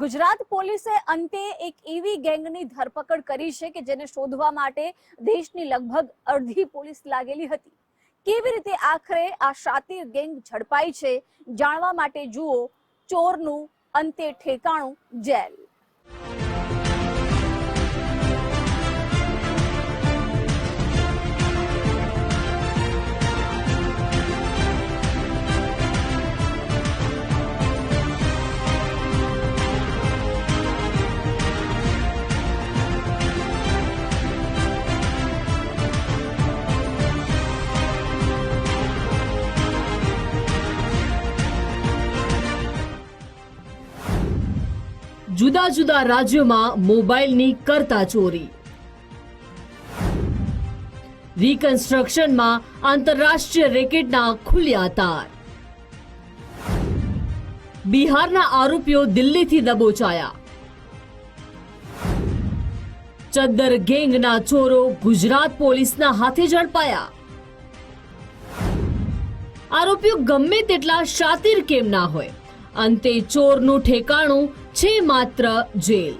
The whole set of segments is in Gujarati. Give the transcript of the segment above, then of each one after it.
ગુજરાત પોલીસે અંતે એક એવી ગેંગની ધરપકડ કરી છે કે જેને શોધવા માટે દેશની લગભગ અડધી પોલીસ લાગેલી હતી. કેવી રીતે આખરે આ શાતિર ગેંગ ઝડપાઈ છે, જાણવા માટે જુઓ ચોરનું અંતે ઠેકાણું જેલ. જુદા જુદા રાજ્યોમાં મોબાઈલની કરતા ચોરી. રિકન્સ્ટ્રક્શનમાં આંતરરાષ્ટ્રીય રેકેટના ખુલ્યા તાર. બિહારના આરોપીઓ દિલ્હીથી દબોચાયા. ચદ્દર ગેંગના ચોરો ગુજરાત પોલીસના હાથે ઝડપાયા. આરોપીઓ ગમે તેટલા શાતિર કેમ ના હોય. અંતે ચોરનું ઠેકાણું છે માત્ર જેલ.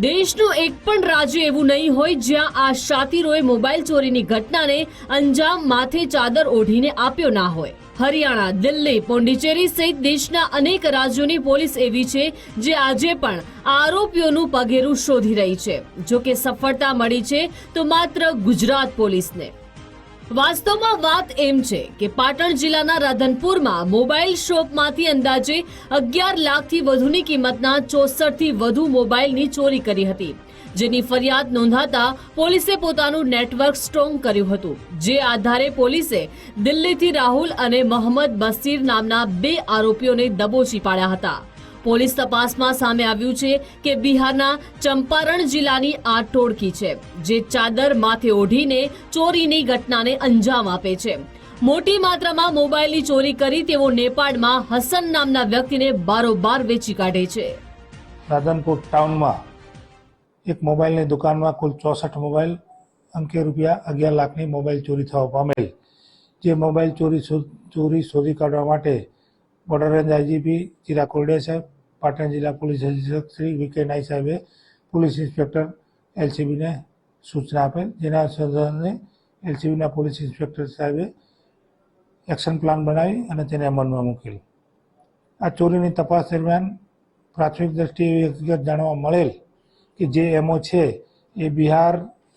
દેશનું એક પણ રાજ્ય એવું નહીં હોય જ્યાં આ શાતિરોએ મોબાઈલ ચોરીની ઘટનાને અંજામ માથે ચાદર ઓઢીને આપ્યો ના હોય. હરિયાણા, દિલ્હી, પોંડિચેરી સહિત દેશના અનેક રાજ્યોની પોલીસ એવી છે જે આજે પણ આરોપીઓનું પગેરું શોધી રહી છે. જો કે સફળતા મળી છે તો માત્ર ગુજરાત પોલીસને. વાસ્તવમાં વાત એમ છે કે પાટણ જિલ્લાના રાધનપુરમાં મોબાઈલ શોપમાંથી અંદાજે અગિયાર લાખથી વધુની કિંમતના ચોસઠથી વધુ મોબાઈલની ચોરી કરી હતી, જેની ફરિયાદ નોંધાતા પોલીસે પોતાનું નેટવર્ક સ્ટ્રોંગ કર્યું હતું. જે આધારે પોલીસે દિલ્હીથી રાહુલ અને મોહમ્મદ બસીર નામના બે આરોપીઓને દબોચી પાડ્યા હતા. પોલીસ તપાસમાં સામે આવ્યું છે કે બિહારના ચંપારણ જિલ્લાની આ ટોળકી છે, જે ચાદર માથે ઓઢીને ચોરીની ઘટનાને અંજામ આપે છે. મોટી માત્રામાં મોબાઈલની ચોરી કરી તેઓ નેપાળમાં હસન નામના વ્યક્તિને બારોબાર વેચી કાઢે છે. રાધનપુર ટાઉનમાં એક મોબાઈલની દુકાનમાં કુલ ચોસઠ મોબાઈલ અંકે રૂપિયા અગિયાર લાખની મોબાઈલ ચોરી થવા પામેલ. જે મોબાઈલ ચોરી ચોરી શોધી કાઢવા માટે border range IGP Chirag Korde સાહેબ પાટણ જિલ્લા પોલીસ અધિક્ષક શ્રી વીકે નાઈ સાહેબે પોલીસ ઇન્સ્પેક્ટર એલસીબીને સૂચના આપેલ, જેના અનુસંધાને એલસીબીના પોલીસ ઇન્સ્પેક્ટર સાહેબે એક્શન પ્લાન બનાવી અને તેને અમલમાં મૂકેલ. આ ચોરીની તપાસ દરમિયાન પ્રાથમિક દ્રષ્ટિએ એવી હકીકત જાણવા મળેલ કે જે એમઓ છે એ બિહાર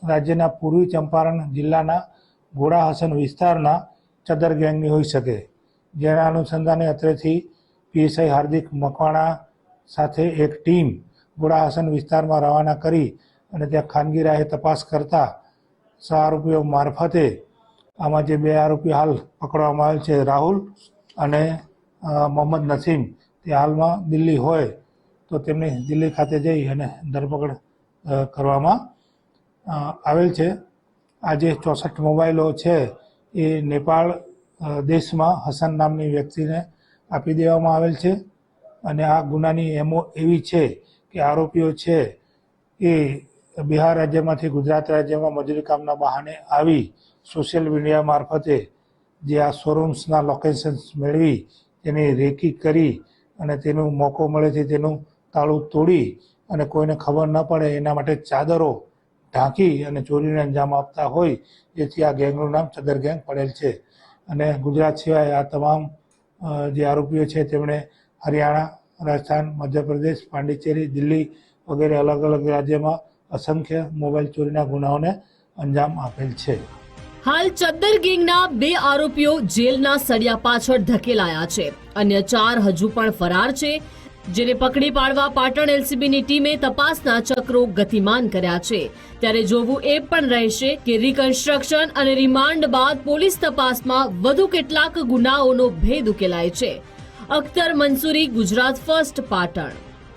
રાજ્યના પૂર્વી ચંપારણ જિલ્લાના ઘોડા હસન વિસ્તારના ચદર ગેંગની હોઈ શકે. જેના અનુસંધાને અત્રેથી પીએસઆઈ હાર્દિક મકવાણા સાથે એક ટીમ ઘોડા હસન વિસ્તારમાં રવાના કરી અને ત્યાં ખાનગી રાહે તપાસ કરતા સહ આરોપીઓ મારફતે આમાં જે બે આરોપી હાલ પકડવામાં આવેલ છે, રાહુલ અને મોહમ્મદ નસીમ, તે હાલમાં દિલ્હી હોય તો તેમની દિલ્હી ખાતે જઈ અને ધરપકડ કરવામાં આવેલ છે. આ જે ચોસઠ મોબાઈલો છે, એ નેપાળ દેશમાં હસન નામની વ્યક્તિને આપી દેવામાં આવેલ છે. અને આ ગુનાની એમો એવી છે કે આરોપીઓ છે એ બિહાર રાજ્યમાંથી ગુજરાત રાજ્યમાં મજૂરી કામના બહાને આવી સોશિયલ મીડિયા મારફતે જે આ શોરૂમ્સના લોકેશન્સ મેળવી, તેની રેકી કરી અને તેનું મોકો મળે છે તેનું તાળું તોડી અને કોઈને ખબર ન પડે એના માટે ચાદરો ઢાંકી અને ચોરીને અંજામ આપતા હોય, જેથી આ ગેંગનું નામ ચદર ગેંગ પડેલ છે. અને ગુજરાત સિવાય આ તમામ જે આરોપીઓ છે, તેમણે હરિયાણા, રાજસ્થાન, મધ્યપ્રદેશ, પાંડિચેરી, દિલ્હી વગેરે અલગ અલગ રાજ્યમાં અસંખ્ય મોબાઈલ ચોરીના ગુનાઓને અંજામ આપેલ છે. હાલ ચદ્દર ગેંગના બે આરોપીઓ જેલના સળિયા પાછળ ધકેલાયા છે. અન્ય ચાર હજુ પણ ફરાર છે, જેને પકડી પાડવા પાટણ એલસીબીની ટીમે તપાસના ચક્રો ગતિમાન કર્યા છે. ત્યારે જોવું એ પણ રહેશે કે રિકન્સ્ટ્રક્શન અને રિમાન્ડ બાદ પોલીસ તપાસમાં વધુ કેટલાક ગુનાઓનો ભેદ ઉકેલાય છે. અખ્તર મંસૂરી ગુજરાત ફર્સ્ટ પાટણ.